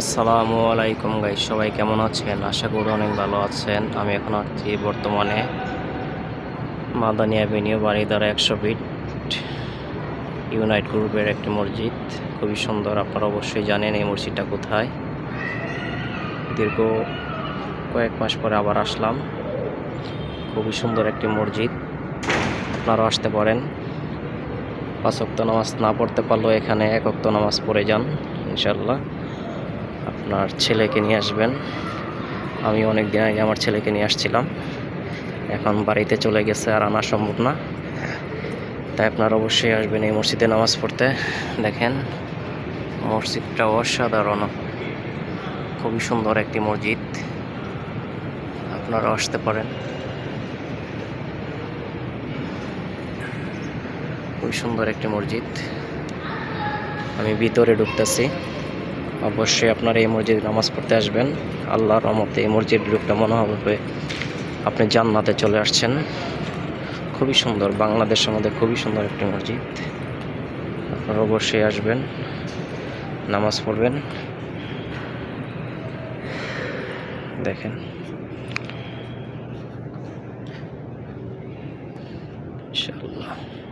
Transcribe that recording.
আসসালামু আলাইকুম গাই সবাই কেমন আছেন? আশা করি অনেক ভালো আছেন। আমি এখন আছি বর্তমানে মাদানী অ্যাভিনিউ বাড়িধারা একশো ফিট ইউনাইট গ্রুপের একটি মসজিদ। খুবই সুন্দর, আপনারা অবশ্যই জানেন এই মসজিদটা কোথায়। দীর্ঘ কয়েক মাস পরে আবার আসলাম। খুবই সুন্দর একটি মসজিদ, আপনারাও আসতে পারেন। পাঁচ ওয়াক্ত নামাজ না পড়তে পারলেও এখানে এক ওয়াক্ত নামাজ পড়ে যান ইনশাল্লাহ আপনার ছেলেকে নিয়ে আসবেন। আমি অনেক দিন আগে আমার ছেলেকে নিয়ে আসছিলাম। এখন বাড়িতে চলে গেছে আর আনা সম্ভব না। তাই আপনারা অবশ্যই আসবেন এই মসজিদে নামাজ পড়তে। দেখেন, মসজিদটা অসাধারণ। খুবই সুন্দর একটি মসজিদ। আপনারা আসতে পারেন। খুবই সুন্দর একটি মসজিদ। আমি ভিতরে ঢুকতেছি। অবশ্যই আপনারা এই মসজিদে নামাজ পড়তে আসবেন। আল্লাহর রহমতে এই মসজিদ ঢুকতে মনে হবে আপনি জান্নাতে চলে আসছেন। খুবই সুন্দর, বাংলাদেশের মধ্যে খুবই সুন্দর একটি মসজিদ। আপনারা অবশ্যই আসবেন, নামাজ পড়বেন। দেখেন। ইনশাআল্লাহ।